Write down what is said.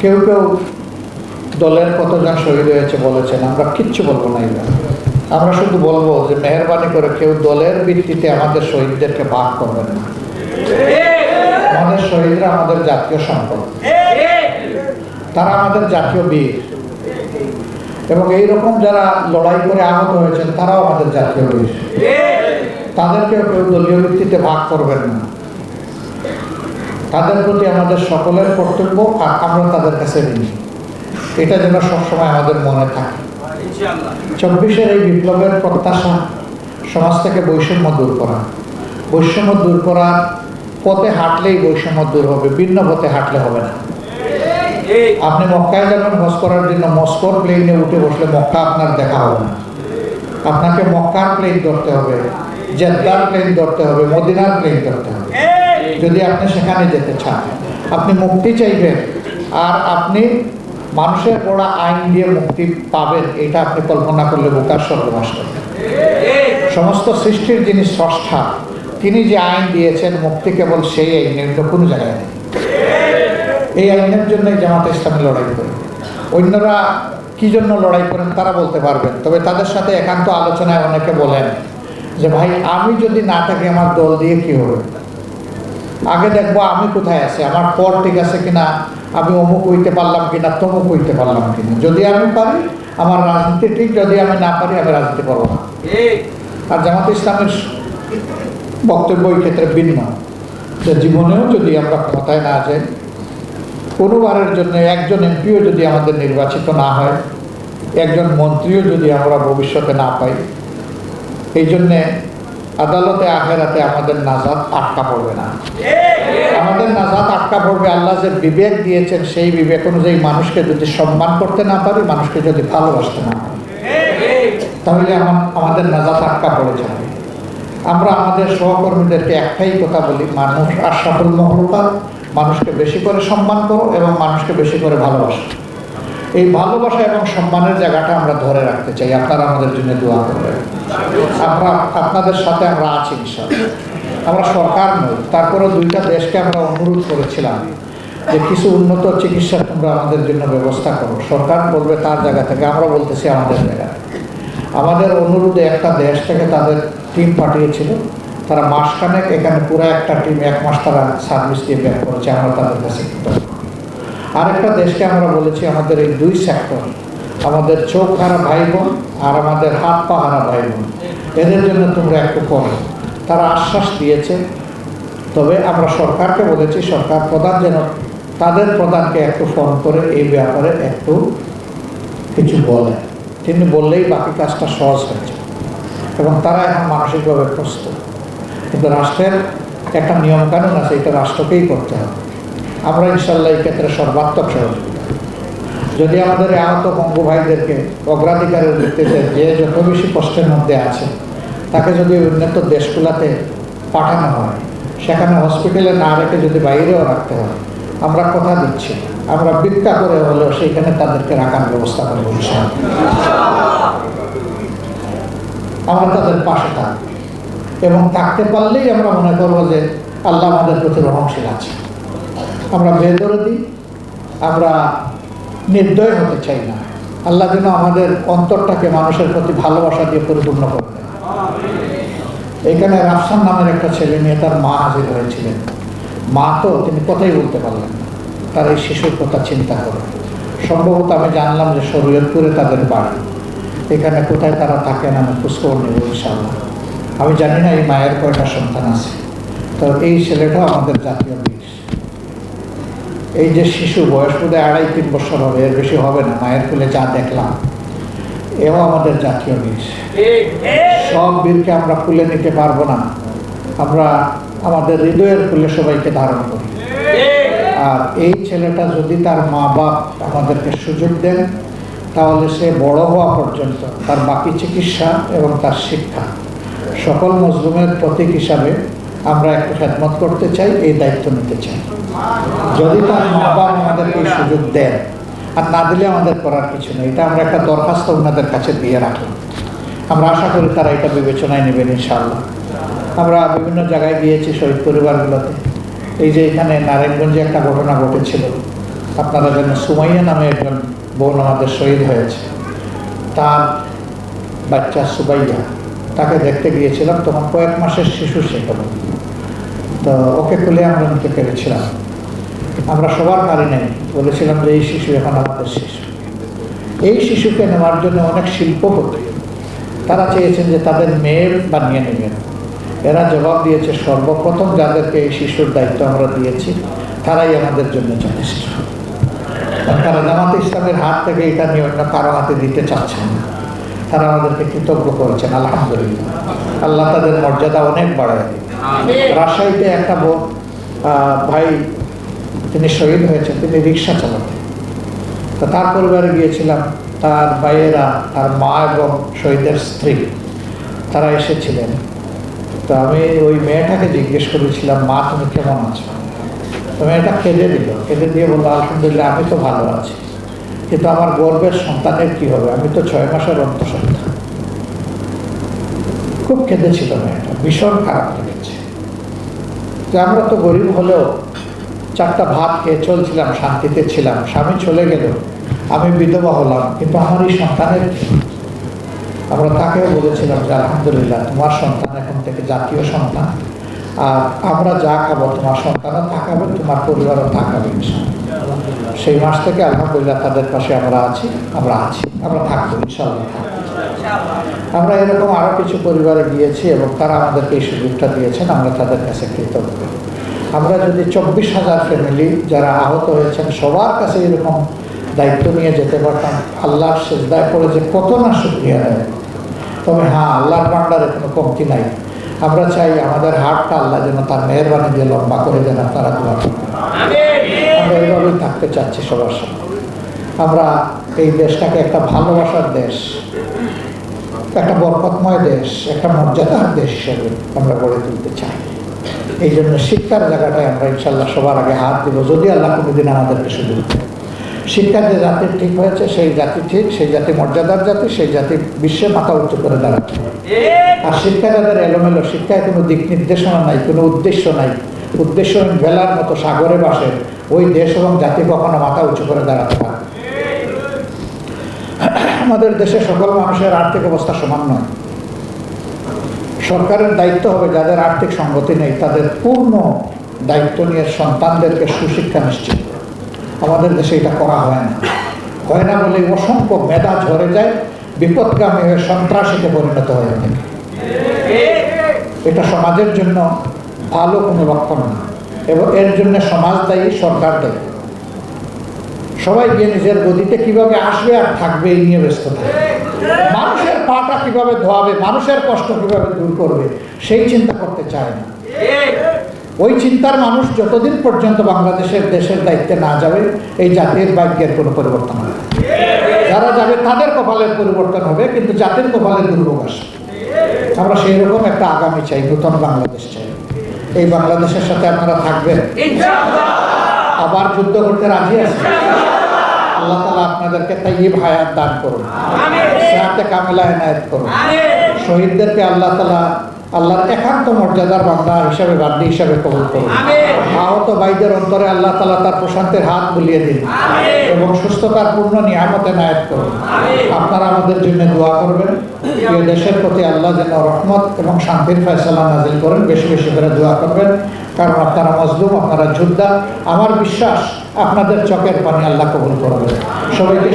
কেউ কেউ দলের কতজন শহীদ হয়েছে বলেছেন, আমরা কিচ্ছু বলব না এবার আমরা শুধু বলব যে মেহরবানি করে কেউ দলের ভিত্তিতে আমাদের শহীদদেরকে ভাগ করবেন না। আমাদের শহীদরা আমাদের জাতীয় সম্পদ। তারা আমাদের জাতীয় বীর। এবং এইরকম যারা লড়াই করে আহত হয়েছেন, তারাও আমাদের জাতীয় বীর। তাদেরকেও কেউ দলীয় ভিত্তিতে ভাগ করবেন না। তাদের প্রতি আমাদের সকলের কর্তব্য আর আমরা তাদের কাছে ঋণী। এটা যেন সবসময় আমাদের মনে থাকে। চব্বিশের এই বিপ্লবের প্রত্যাশা সমাজ থেকে বৈষম্য দূর করা। বৈষম্য দূর করার পথে হাঁটলেই বৈষম্য দূর হবে, ভিন্ন পথে হাঁটলে হবে না। আপনি মক্কায় যাবেন, হজ করার জন্য মস্কোর প্লেনে উঠে বসলে মক্কা আপনার দেখা হবে না। আপনাকে মক্কার প্লেন ধরতে হবে, জেদ্দার প্লেন ধরতে হবে, মদিনার প্লেন ধরতে হবে। যদি আপনি সেখানে যেতে চান, আপনি মুক্তি চাইবেন, আর আপনি মানুষের পড়া আইন দিয়ে মুক্তি পাবেন, এটা আপনি কল্পনা করলে বোকার করবেন। সমস্ত সৃষ্টির যিনি স্রষ্টা, তিনি যে আইন দিয়েছেন, মুক্তি কেবল সেই আইনের কোনো জায়গায় নেই। এই আইনের জন্যই জামাত ইসলামী লড়াই করে। অন্যরা কি জন্য লড়াই করেন তারা বলতে পারবেন, তবে তাদের সাথে একান্ত আলোচনায় অনেকে বলেন যে, ভাই, আমি যদি না থাকি, আমার দল দিয়ে কি হবে? আগে দেখব আমি কোথায় আছি আমার পর ঠিক আছে কিনা আমি অমুক হইতে পারলাম কিনা তমুক হইতে পারলাম কিনা। যদি আমি পারি আমার রাজনীতি ঠিক যদি আমি না পারি আমি রাজনীতি করব না। আর জামাত ইসলামের বক্তব্য এই ক্ষেত্রে ভিন্ন। যে জীবনেও যদি আমরা ক্ষমতায় না যাই কোনোবারের জন্য একজন এমপিও যদি আমাদের নির্বাচিত না হয় একজন মন্ত্রীও যদি আমরা ভবিষ্যতে না পাই এই জন্যে আদালতে, আখেরাতে আমাদের নাজাত আটকা পড়বে না। আমাদের নাজাত আটকা পড়বে, আল্লাহ যে বিবেক দিয়েছেন, সেই বিবেক অনুযায়ী মানুষকে যদি সম্মান করতে না পারি, মানুষকে যদি ভালোবাসতে না পারি। তাহলে আমার, আমাদের নাজাত আটকা পড়ে যাবে। আমরা আমাদের সহকর্মীদেরকে একটাই কথা বলি, মানুষ আর সফল মহলতা মানুষকে বেশি করে সম্মান করো এবং মানুষকে বেশি করে ভালোবাসো। এই ভালোবাসা এবং সম্মানের জায়গাটা আমরা ধরে রাখতে চাই। আপনারা আমাদের জন্য দোয়া করবেন। আমরা আপনাদের সাথে আমরা আছি আমরা সরকার নই তারপরে দুইটা দেশকে আমরা অনুরোধ করেছিলাম যে কিছু উন্নত চিকিৎসা তোমরা আমাদের জন্য ব্যবস্থা করো। সরকার বলবে তার জায়গা থেকে, আমরা বলতেছি আমাদের জায়গা আমাদের অনুরোধে একটা দেশ থেকে তাদের টিম পাঠিয়েছিল। তারা মাসখানেক এখানে পুরো একটা টিম, এক মাস তারা সার্ভিস দিয়ে ব্যাক করেছে, আমরা তাদের কাছে। আরেকটা দেশকে আমরা বলেছি আমাদের এই দুই সেক্টর আমাদের চোখ হারা ভাই বোন আর আমাদের হাত পা হারা ভাই বোন এদের জন্য তোমরা একটু করো তারা আশ্বাস দিয়েছে। তবে আমরা সরকারকে বলেছি, সরকার প্রধান যেন তাদের প্রধানকে একটু ফোন করে এই ব্যাপারে একটু কিছু বলে। তিনি বললেই বাকি কাজটা সহজ হয়েছে এবং তারা এখন মানসিকভাবে প্রস্তুত। কিন্তু রাষ্ট্রের একটা নিয়মকানুন আছে, এটা রাষ্ট্রকেই করতে হবে। আমরা ইনশাল্লাহ এই ক্ষেত্রে সর্বাত্মক সহযোগিতা যদি আমাদের আহত বঙ্গু ভাইদেরকে অগ্রাধিকারের ভিত্তিতে যে যত বেশি কষ্টের মধ্যে আছে, তাকে যদি উন্নত দেশগুলোতে পাঠানো হয়, সেখানে হসপিটালে না রেখে যদি বাইরেও রাখতে হয়, আমরা কথা দিচ্ছি। আমরা ভিক্ষা করে হলেও সেইখানে তাদেরকে রাখার ব্যবস্থা করে ইনশাআল্লাহ। আমরা তাদের পাশে থাকব। এবং থাকতে পারলেই আমরা মনে করব যে আল্লাহ আমাদের প্রতি রহমশীল আছে আমরা বেদরদি আমরা নির্দয় হতে চাই না। আল্লাহ যেন আমাদের অন্তরটাকে মানুষের প্রতি ভালোবাসা দিয়ে পরিপূর্ণ করে এখানে রাফসান নামের একটা ছেলে মেয়ে তার মা হাজির হয়েছিলেন। মা তো তিনি কথাই বলতে পারলেন তার এই শিশুর কথা চিন্তা করে। সম্ভবত আমি জানলাম যে শরীয়তপুরে তাদের বাড়ি। এখানে কোথায় তারা থাকেন আমি খোঁজখবর নেব আমি জানি না এই মায়ের কয়টা সন্তান আছে। তো এই ছেলেটাও আমাদের জাতীয় বীর। এই যে শিশু বয়স বোধহয় আড়াই তিন বছর হবে, এর বেশি হবে না, মায়ের কোলে যা দেখলাম, এও আমাদের জাতীয় বীর। সব বীরকে আমরা কুলে নিতে পারব না, আমরা আমাদের হৃদয়ের কুলে সবাইকে ধারণ করি। আর এই ছেলেটা যদি তার মা বাপ আমাদেরকে সুযোগ দেন, তাহলে সে বড় হওয়া পর্যন্ত তার বাকি চিকিৎসা এবং তার শিক্ষা সকল মজলুমের প্রতীক হিসাবে আমরা একটু খেদমত করতে চাই, এই দায়িত্ব নিতে চাই। যদি তার মা বাপ আমাদেরকে এই সুযোগ দেন, আর না দিলে আমাদের করার কিছু নেই। এটা আমরা একটা দরখাস্ত ওনাদের কাছে দিয়ে রাখলাম আমরা আশা করি তারা এটা বিবেচনায় নেবেন, ইনশাআল্লাহ। আমরা বিভিন্ন জায়গায় গিয়েছি শহীদ পরিবারগুলোতে। এই যে এখানে নারায়ণগঞ্জে একটা ঘটনা ঘটেছিল। আপনারা জানেন, সুমাইয়া নামে একজন বোন আমাদের শহীদ হয়েছে। তার বাচ্চা সুবাইয়া তাকে দেখতে গিয়েছিলাম, তখন কয়েক মাসের শিশু সেখানে তো ওকে খুলে আমরা নিতে পেরেছিলাম আমরা সবার নাই বলেছিলাম যে এই শিশু এখন আমাদের শিশু। এই শিশুকে নেওয়ার জন্য অনেক শিল্পপতি তারা চেয়েছেন যে তাদের মেয়ে বানিয়ে নেবেন। এরা জবাব দিয়েছে, সর্বপ্রথম যাদেরকে এই শিশুর দায়িত্ব আমরা দিয়েছি, তারাই আমাদের জন্য যথেষ্ট কারণ তারা জামাতে ইসলামের হাত থেকে এটা নিয়ে অন্য কারও হাতে দিতে চাচ্ছেন না। তারা আমাদেরকে কৃতজ্ঞ করেছেন আলহামদুলিল্লাহ। আল্লাহ তাদের মর্যাদা অনেক বাড়ায় রাজশাহীতে একটা ভাই তিনি শহীদ হয়েছেন তিনি রিক্সা চালাতেন। তো তার পরিবারে গিয়েছিলাম তার ভাইয়েরা তার মা এবং শহীদের স্ত্রী তারা এসেছিলেন। তো আমি ওই মেয়েটাকে জিজ্ঞেস করেছিলাম মা তুমি কেমন আছো? তো মেয়েটা কেঁদে দিল। কেঁদে দিয়ে বলল আলহামদুলিল্লাহ আমি তো ভালো আছি। কিন্তু আমার গর্বের সন্তানের কি হবে? আমি তো ছয় মাসের অন্তঃসন্তান খুব কেঁদেছিল মেয়েটা, ভীষণ খারাপ লেগেছে। যে আমরা তো গরিব হলেও চারটা ভাত খেয়ে চলছিলাম, শান্তিতে ছিলাম, স্বামী চলে গেল, আমি বিধবা হলাম, কিন্তু আমার এই সন্তানের আমরা তাকেও বলেছিলাম যে, আলহামদুলিল্লাহ, তোমার সন্তান এখন থেকে জাতীয় সন্তান। আর আমরা যা খাব, তোমার সন্তানও তাকাবে তোমার পরিবারও ইনশাআল্লাহ। সেই মাস থেকে আলহামদুলিল্লাহ তাদের পাশে আমরা আছি আমরা আছি, আমরা থাকব ইনশাল্লাহ আমরা এরকম আরও কিছু পরিবারে গিয়েছি এবং তারা আমাদেরকে এই সুযোগটা দিয়েছেন, আমরা তাদের কাছে কৃতজ্ঞ। আমরা যদি চব্বিশ হাজার ফ্যামিলি যারা আহত হয়েছেন, সবার কাছে এরকম দায়িত্ব নিয়ে যেতে পারতাম, আল্লাহর সেজদায় করে যে কত না শুক্রিয়া দেয় তবে হ্যাঁ আল্লাহর ভান্ডারে কোনো কমতি নাই। আমরা চাই আমাদের হাটটা আল্লাহ যেন তার মেহরবানি দিয়ে লম্বা করে দেন তারা দোয়া। আমরা এইভাবেই থাকতে চাচ্ছি সবার সাথে আমরা এই দেশটাকে একটা ভালোবাসার দেশ, একটা বরকতময় দেশ, একটা মর্যাদার দেশ হিসেবে আমরা গড়ে তুলতে চাই। এই জন্য শিক্ষার জায়গাটায় আমরা ইনশাল্লাহ সবার আগে হাত দিব, যদি আল্লাহ কোনোদিন আমাদেরকে সুযোগ দেয়। শিক্ষা যে জাতির ঠিক হয়েছে, সেই জাতি ঠিক, সেই জাতি মর্যাদার জাতি, সেই জাতি বিশ্বে মাথা উঁচু করে দাঁড়াচ্ছে। আর শিক্ষা যাদের এলোমেলো, শিক্ষায় কোনো দিক নির্দেশনা নাই, কোনো উদ্দেশ্য নাই। উদ্দেশ্য ভেলার মতো সাগরে বাসে ওই দেশ এবং জাতি কখনো মাথা উঁচু করে দাঁড়াতে পারে আমাদের দেশে সকল মানুষের আর্থিক অবস্থা সমান নয়। সরকারের দায়িত্ব হবে যাদের আর্থিক সঙ্গতি নেই, তাদের পূর্ণ দায়িত্ব নিয়ে সন্তানদেরকে সুশিক্ষা নিশ্চিত আমাদের দেশে এটা করা হয় না। হয় না বলে অসংখ্য মেধা ঝরে যায়, বিপদগামী হয়ে সন্ত্রাসীতে পরিণত হয়ে থাকে এটা সমাজের জন্য ভালো কোনো লক্ষণ না। এবং এর জন্য সমাজ দায়ী, সরকার দায়ী। সবাই গিয়ে নিজের গদিতে কীভাবে আসবে আর থাকবে এই নিয়ে ব্যস্ত মানুষের পাটা কীভাবে ধোয়াবে, মানুষের কষ্ট কীভাবে দূর করবে, সেই চিন্তা করতে চায় না। ওই চিন্তার মানুষ যতদিন পর্যন্ত বাংলাদেশের দেশের দায়িত্বে না যাবে, এই জাতির ভাগ্যের কোনো পরিবর্তন হবে যারা যাবে তাদের কপালের পরিবর্তন হবে, কিন্তু জাতির কপালের দুর্ভোগ আসবে। আমরা সেই রকম একটা আগামী চাই, নূতন বাংলাদেশ চাই। এই বাংলাদেশের সাথে আপনারা থাকবেন। আবার যুদ্ধ করতে রাজি আছে আল্লাহ তালা আপনাদেরকে তাই হায়াত দান করুন। সাথে কামেলা এনায়ত করুন। শহীদদেরকে আল্লাহ তালা আল্লাহর একান্ত মর্যাদার বান্দা হিসাবে বান্দি হিসাবে কবুল করুন। আহত ভাইদের অন্তরে আল্লাহ তালা তার প্রশান্তের হাত বুলিয়ে দিন এবং সুস্থতার পূর্ণ নিয়ামত এনায়ত করুন। আপনারা আমাদের জন্য দোয়া করবেন। প্রিয় দেশের প্রতি আল্লাহ যেন রহমত এবং শান্তির ফয়সালা নাজিল করেন। বেশি বেশি করে দোয়া করবেন। কারণ আপনারা মজলুম আপনারা যোদ্ধা। আমার বিশ্বাস আপনাদের চোখের পানি আল্লাহ কবুল করবেন সবাইকে